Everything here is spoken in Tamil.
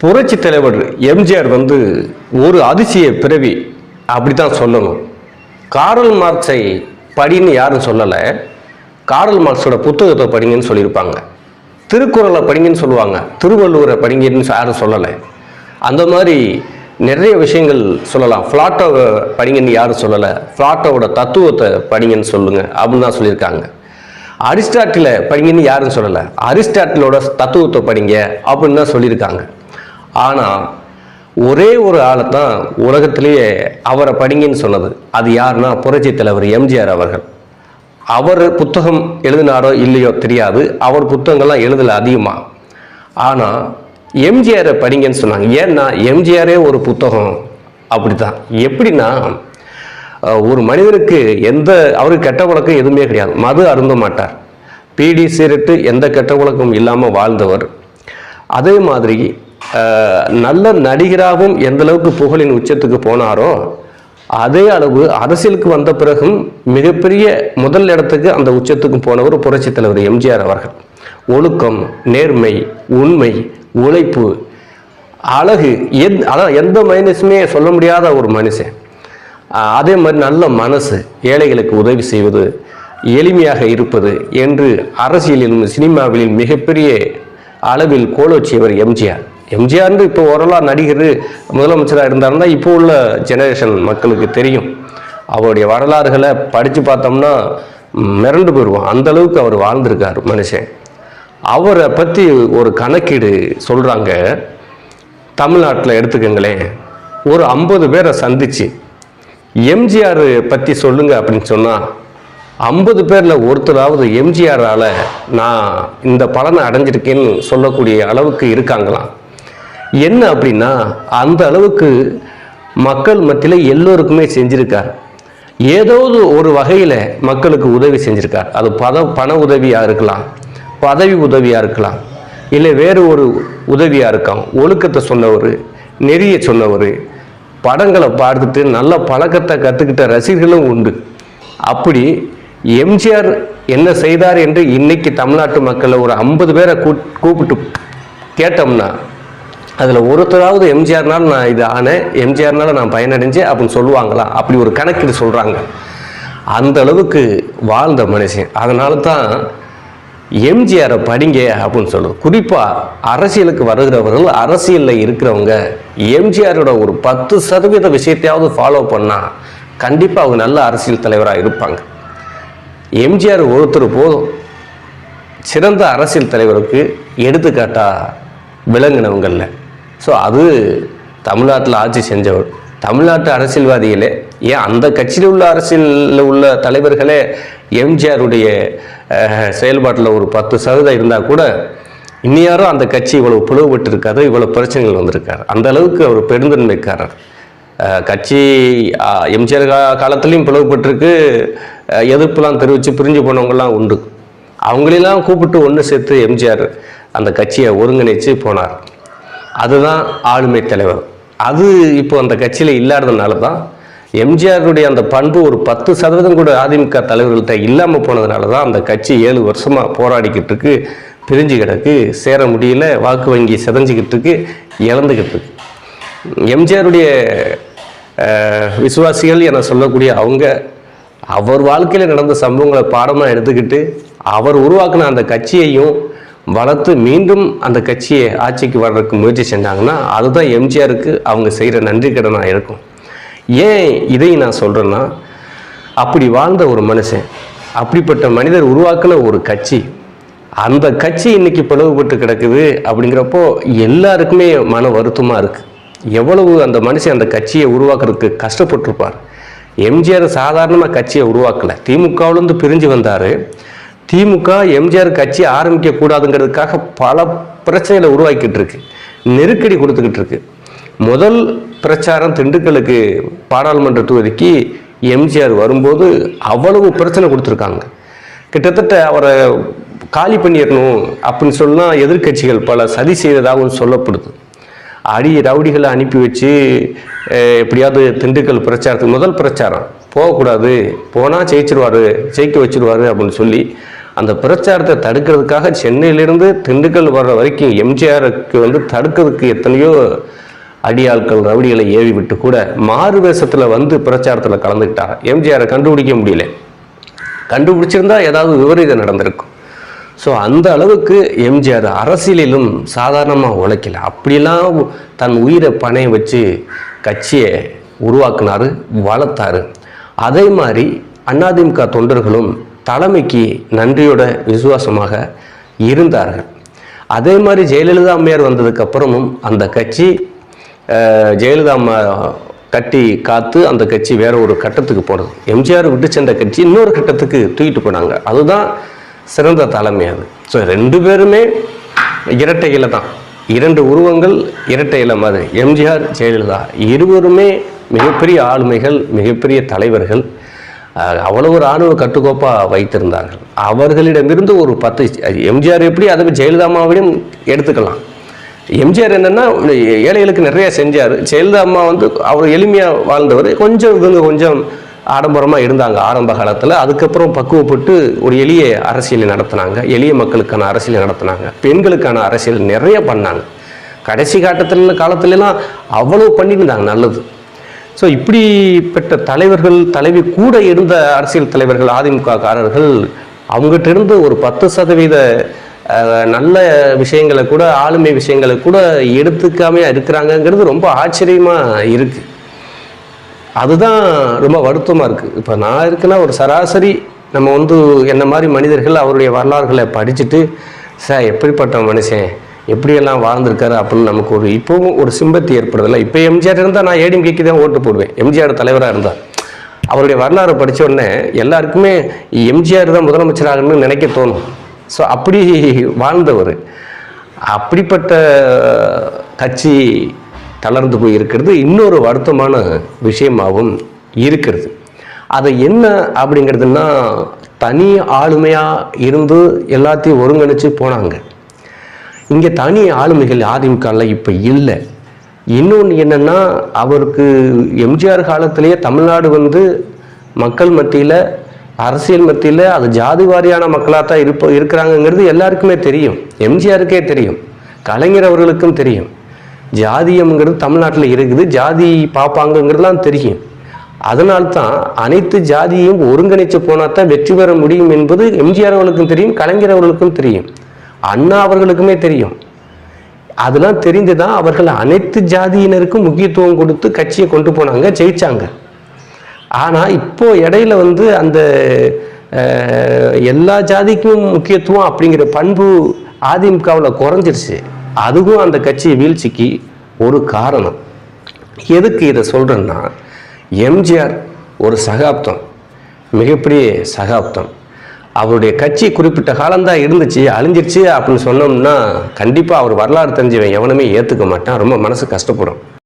புரட்சி தலைவர் எம்ஜிஆர் வந்து ஒரு அதிசய பிறவி அப்படி தான் சொல்லணும். காரல் மார்க்ஸை படின்னு யாரும் சொல்லலை. காரல் மார்க்ஸோட புத்தகத்தை படிங்கன்னு சொல்லியிருப்பாங்க. திருக்குறளை படிங்கன்னு சொல்லுவாங்க. திருவள்ளுவரை படிங்கன்னு யாரும் சொல்லலை. அந்த மாதிரி நிறைய விஷயங்கள் சொல்லலாம். ஃப்ளாட்டோவை படிங்கன்னு யாரும் சொல்லலை. ஃப்ளாட்டோவோட தத்துவத்தை படிங்கன்னு சொல்லுங்கள் அப்படின்னு தான் சொல்லியிருக்காங்க. அரிஸ்டாட்டில படிங்கன்னு யாரும் சொல்லலை. அரிஸ்டாட்டிலோட தத்துவத்தை படிங்க அப்படின்னு தான் சொல்லியிருக்காங்க. ஆனால் ஒரே ஒரு ஆளை தான் உலகத்திலேயே அவரை படிங்கன்னு சொன்னது. அது யாருன்னா புரட்சி தலைவர் எம்ஜிஆர் அவர்கள். அவர் புத்தகம் எழுதினாரோ இல்லையோ தெரியாது. அவர் புத்தகங்கள்லாம் எழுதலை அதிகமாக ஆனால் எம்ஜிஆரை படிங்கன்னு சொன்னாங்க. ஏன்னா எம்ஜிஆரே ஒரு புத்தகம். அப்படி தான் எப்படின்னா ஒரு மனிதனுக்கு எந்த அவருக்கு கெட்ட பழக்கம் எதுவுமே கிடையாது. மது அருந்த மாட்டார். பீடி சிகரெட்டு எந்த கெட்ட பழக்கமும் இல்லாமல் வாழ்ந்தவர். அதே மாதிரி நல்ல நடிகராகவும் எந்த அளவுக்கு புகழின் உச்சத்துக்கு போனாரோ அதே அளவு அரசியலுக்கு வந்த பிறகும் மிகப்பெரிய முதல் இடத்துக்கு அந்த உச்சத்துக்கு போனவர் புரட்சி தலைவர் எம்ஜிஆர் அவர்கள். ஒழுக்கம் நேர்மை உண்மை உழைப்பு அழகு எந் அதான் எந்த மைனஸுமே சொல்ல முடியாத ஒரு மனுஷன். அதே மாதிரி நல்ல மனசு ஏழைகளுக்கு உதவி செய்வது எளிமையாக இருப்பது என்று அரசியலிலும் சினிமாவிலும் மிகப்பெரிய அளவில் கோலோச்சியவர் எம்ஜிஆர். எம்ஜிஆர்னு இப்போ ஓரளவு நடிகர் முதலமைச்சராக இருந்தாருன்னா இப்போ உள்ள ஜெனரேஷன் மக்களுக்கு தெரியும். அவருடைய வரலாறுகளை படித்து பார்த்தோம்னா மிரண்டு போயிடுவோம் அந்தளவுக்கு அவர் வாழ்ந்திருக்கார் மனுஷன். அவரை பற்றி ஒரு கணக்கீடு சொல்கிறாங்க தமிழ்நாட்டில் எடுத்துக்கங்களேன் ஒரு ஐம்பது பேரை சந்திச்சு எம்ஜிஆர் பற்றி சொல்லுங்க அப்படின்னு சொன்னால் ஐம்பது பேரில் ஒருத்தராவது எம்ஜிஆரால் நான் இந்த பலனை அடைஞ்சிருக்கேன்னு சொல்லக்கூடிய அளவுக்கு இருக்காங்களாம். என்ன அப்படின்னா அந்த அளவுக்கு மக்கள் மத்தியில் எல்லோருக்குமே செஞ்சுருக்கார். ஏதாவது ஒரு வகையில் மக்களுக்கு உதவி செஞ்சுருக்கார். அது பத பண உதவியாக இருக்கலாம் பதவி உதவியாக இருக்கலாம் இல்லை வேறு ஒரு உதவியாக இருக்கலாம். ஒழுக்கத்தை சொன்னவர் நெறிய சொன்னவர் படங்களை பார்த்துட்டு நல்ல பழக்கத்தை கற்றுக்கிட்ட ரசிகர்களும் உண்டு. அப்படி எம்ஜிஆர் என்ன செய்தார் என்று இன்னைக்கு தமிழ்நாட்டு மக்களை ஒரு ஐம்பது பேரை கூ கூப்பிட்டு கேட்டோம்னா அதில் ஒருத்தராவது எம்ஜிஆர்னால நான் இது ஆனேன் எம்ஜிஆர்னால நான் பயனடைஞ்சேன் அப்படின்னு சொல்லுவாங்களா? அப்படி ஒரு கணக்கீடு சொல்கிறாங்க அந்த அளவுக்கு வாழ்ந்த மனுஷன். அதனால தான் எம்ஜிஆரை படிங்க அப்படின்னு சொல்லுது. குறிப்பாக அரசியலுக்கு வருகிறவர்கள் அரசியலில் இருக்கிறவங்க எம்ஜிஆரோட ஒரு பத்து சதவீத விஷயத்தையாவது ஃபாலோ பண்ணால் கண்டிப்பாக அவங்க நல்ல அரசியல் தலைவராக இருப்பாங்க. எம்ஜிஆர் ஒருத்தர் போதும் சிறந்த அரசியல் தலைவருக்கு எடுத்துக்காட்டாக விளங்கினவங்களில் ஸோ அது தமிழ்நாட்டில் ஆட்சி செஞ்சவர். தமிழ்நாட்டு அரசியல்வாதிகளே ஏன் அந்த கட்சியில் உள்ள அரசியலில் உள்ள தலைவர்களே எம்ஜிஆருடைய செயல்பாட்டில் ஒரு பத்து சதவீதம் இருந்தால் கூட இன்னியாரும் அந்த கட்சி இவ்வளவு பிளவுபட்டு இருக்காது இவ்வளோ பிரச்சனைகள் வந்திருக்காரு. அந்த அளவுக்கு அவர் பெருந்தன்மைக்காரர். கட்சி எம்ஜிஆர் கா காலத்துலேயும் பிளவுபட்டிருக்கு. எதிர்ப்புலாம் தெரிவித்து பிரிஞ்சு போனவங்கலாம் உண்டு. அவங்களெல்லாம் கூப்பிட்டு ஒன்று சேர்த்து எம்ஜிஆர் அந்த கட்சியை ஒருங்கிணைச்சு போனார். அதுதான் ஆளுமை தலைவர். அது இப்போ அந்த கட்சியில் இல்லாததுனால தான் எம்ஜிஆருடைய அந்த பண்பு ஒரு பத்து சதவீதம் கூட அதிமுக தலைவர்கள்ட்ட இல்லாமல் போனதுனால தான் அந்த கட்சி ஏழு வருஷமாக போராடிக்கிட்டு இருக்கு பிரிஞ்சு கிடக்கு சேர முடியல வாக்கு வங்கி செதஞ்சிக்கிட்டு இருக்கு இழந்துக்கிட்டு இருக்கு. எம்ஜிஆருடைய விசுவாசிகள் என சொல்லக்கூடிய அவங்க அவர் வாழ்க்கையில் நடந்த சம்பவங்களை பாடமாக எடுத்துக்கிட்டு அவர் உருவாக்கின அந்த கட்சியையும் வளர்த்து மீண்டும் அந்த கட்சியை ஆட்சிக்கு வர்றதுக்கு முயற்சி செஞ்சாங்கன்னா அதுதான் எம்ஜிஆருக்கு அவங்க செய்கிற நன்றி கடனாக இருக்கும். ஏன் இதை நான் சொல்கிறேன்னா அப்படி வாழ்ந்த ஒரு மனுஷன் அப்படிப்பட்ட மனிதர் உருவாக்கின ஒரு கட்சி அந்த கட்சி இன்னைக்கு பிளவுபட்டு கிடக்குது அப்படிங்கிறப்போ எல்லாருக்குமே மன வருத்தமாக இருக்குது எவ்வளவு அந்த மனுஷன் அந்த கட்சியை உருவாக்குறதுக்கு கஷ்டப்பட்டிருப்பார். எம்ஜிஆர் சாதாரணமாக கட்சியை உருவாக்கலை. திமுகவிலேருந்து பிரிஞ்சு வந்தார். திமுக எம்ஜிஆர் கட்சி ஆரம்பிக்கக்கூடாதுங்கிறதுக்காக பல பிரச்சனைகளை உருவாக்கிட்டு இருக்கு. நெருக்கடி கொடுத்துக்கிட்டு இருக்கு. முதல் பிரச்சாரம் திண்டுக்கலுக்கு பாராளுமன்ற தொகுதிக்கு எம்ஜிஆர் வரும்போது அவ்வளவு பிரச்சனை கொடுத்துருக்காங்க. கிட்டத்தட்ட அவரை காலி பண்ணிடணும் அப்படின்னு சொன்னால் எதிர்க்கட்சிகள் பல சதி செய்ததாகவும் சொல்லப்படுது. அடி ரவுடிகளை அனுப்பி வச்சு எப்படியாவது திண்டுக்கல் பிரச்சாரத்துக்கு முதல் பிரச்சாரம் போகக்கூடாது போனால் ஜெயிச்சிருவார் ஜெயிக்க வச்சிருவார் அப்படின்னு சொல்லி அந்த பிரச்சாரத்தை தடுக்கிறதுக்காக சென்னையிலிருந்து திண்டுக்கல் வர்ற வரைக்கும் எம்ஜிஆருக்கு வந்து தடுக்கிறதுக்கு எத்தனையோ அடியாட்கள் ரவுடிகளை ஏவி விட்டு கூட மாறு வேஷத்தில் வந்து பிரச்சாரத்தில் கலந்துக்கிட்டாங்க. எம்ஜிஆரை கண்டுபிடிக்க முடியல. கண்டுபிடிச்சிருந்தா ஏதாவது விபரீதம் நடந்திருக்கும். ஸோ அந்த அளவுக்கு எம்ஜிஆர் அரசியலிலும் சாதாரணமாக உழைக்கல. அப்படிலாம் தன் உயிரை பணைய வச்சு கட்சியை உருவாக்குனாரு வளர்த்தாரு. அதே மாதிரி அதிமுக தொண்டர்களும் தலைமைக்கு நன்றியோட விசுவாசமாக இருந்தார்கள். அதே மாதிரி ஜெயலலிதா அம்மையார் வந்ததுக்கப்புறமும் அந்த கட்சி ஜெயலலிதா அம்மா கட்டி காத்து அந்த கட்சி வேற ஒரு கட்டத்துக்கு போனது. எம்ஜிஆர் விட்டு சென்ற கட்சி இன்னொரு கட்டத்துக்கு தூக்கிட்டு போனாங்க. அதுதான் சிறந்த தலைமை அது. ஸோ ரெண்டு பேருமே இரட்டை இலை தான். இரண்டு உருவங்கள் இரட்டை இலை மாதிரி. எம்ஜிஆர் ஜெயலலிதா இருவருமே மிகப்பெரிய ஆளுமைகள் மிகப்பெரிய தலைவர்கள். அவ்வளவு ராணுவ கட்டுக்கோப்பாக வைத்திருந்தார்கள். அவர்களிடமிருந்து ஒரு பத்து எம்ஜிஆர் எப்படி அதை ஜெயலலிதாமாவிடம் எடுத்துக்கலாம். எம்ஜிஆர் என்னன்னா ஏழைகளுக்கு நிறைய செஞ்சார். ஜெயலலிதா அம்மா வந்து அவர் எளிமையாக வாழ்ந்தவர். கொஞ்சம் இவங்க கொஞ்சம் ஆடம்பரமாக இருந்தாங்க ஆரம்ப காலத்தில். அதுக்கப்புறம் பக்குவப்பட்டு ஒரு எளிய அரசியலை நடத்தினாங்க. எளிய மக்களுக்கான அரசியலை நடத்தினாங்க. பெண்களுக்கான அரசியல் நிறைய பண்ணாங்க. கடைசி காட்டத்தில் காலத்துலலாம் அவ்வளவு பண்ணியிருந்தாங்க நல்லது. ஸோ இப்படிப்பட்ட தலைவர்கள் தலைவி கூட இருந்த அரசியல் தலைவர்கள் அதிமுக காரர்கள் அவங்ககிட்ட இருந்து ஒரு பத்து சதவீத நல்ல விஷயங்களை கூட ஆளுமை விஷயங்களை கூட எடுத்துக்காம இருக்கிறாங்கங்கிறது ரொம்ப ஆச்சரியமா இருக்கு. அதுதான் ரொம்ப வருத்தமாக இருக்குது இப்போ நான் இருக்குன்னா ஒரு சராசரி நம்ம வந்து என்ன மாதிரி மனிதர்கள் அவருடைய வரலாறுகளை படிச்சுட்டு சார் எப்படிப்பட்ட மனுஷன்? எப்படியெல்லாம் வாழ்ந்திருக்காரு? அப்படின்னு நமக்கு ஒரு இப்போவும் ஒரு சிம்பத்தி ஏற்படுதில்ல இப்போ எம்ஜிஆர் இருந்தால் நான் ஏடிஎம்கேக்கு தான் ஓட்டு போடுவேன். எம்ஜிஆர் தலைவராக இருந்தால் அவருடைய வரலாறு படித்த உடனே எல்லாருக்குமே எம்ஜிஆர் தான் முதலமைச்சராகணும்னு நினைக்க தோணும். ஸோ அப்படி வாழ்ந்தவர். அப்படிப்பட்ட கட்சி தளர்ந்து போய் இருக்கிறது. இன்னொரு வருத்தமான விஷயமாகவும் இருக்கிறது. அதை என்ன அப்படிங்கிறதுனா தனி ஆளுமையாக இருந்து எல்லாத்தையும் ஒருங்கிணைச்சு போனாங்க. இங்கே தனி ஆளுமைகள் அதிமுகவில் இப்போ இல்லை. இன்னொன்று என்னென்னா அவருக்கு எம்ஜிஆர் காலத்திலேயே தமிழ்நாடு வந்து மக்கள் மத்தியில் அரசியல் மத்தியில் அது ஜாதி வாரியான மக்களாக தான் இருப்ப இருக்கிறாங்கங்கிறது எல்லாருக்குமே தெரியும். எம்ஜிஆருக்கே தெரியும். கலைஞர் அவர்களுக்கும் தெரியும். ஜாதியம்ங்கிறது தமிழ்நாட்டில் இருக்குது. ஜாதி பார்ப்பாங்கங்கிறதுலாம் தெரியும். அதனால்தான் அனைத்து ஜாதியையும் ஒருங்கிணைச்சு போனால் தான் வெற்றி பெற முடியும் என்பது எம்ஜிஆர் அவர்களுக்கும் தெரியும் கலைஞர் அவர்களுக்கும் தெரியும். அண்ணா அவர்களுக்குமே தெரியும். அதெல்லாம் தெரிந்து தான் அவர்கள் அனைத்து ஜாதியினருக்கும் முக்கியத்துவம் கொடுத்து கட்சியை கொண்டு போனாங்க ஜெயிச்சாங்க. ஆனால் இப்போ இடையில வந்து அந்த எல்லா ஜாதிக்கும் முக்கியத்துவம் அப்படிங்கிற பண்பு அதிமுகவில் குறைஞ்சிருச்சு. அதுவும் அந்த கட்சி வீழ்ச்சிக்கு ஒரு காரணம். எதுக்கு இதை சொல்கிறேன்னா எம்ஜிஆர் ஒரு சகாப்தம் மிகப்பெரிய சகாப்தம். அவருடைய கட்சி குறிப்பிட்ட காலம்தான் இருந்துச்சு அழிஞ்சிருச்சு அப்படின்னு சொன்னோம்னா கண்டிப்பாக அவர் வரலாறு தெரிஞ்சவன் எவனுமே ஏற்றுக்க மாட்டான் ரொம்ப மனசு கஷ்டப்படும்.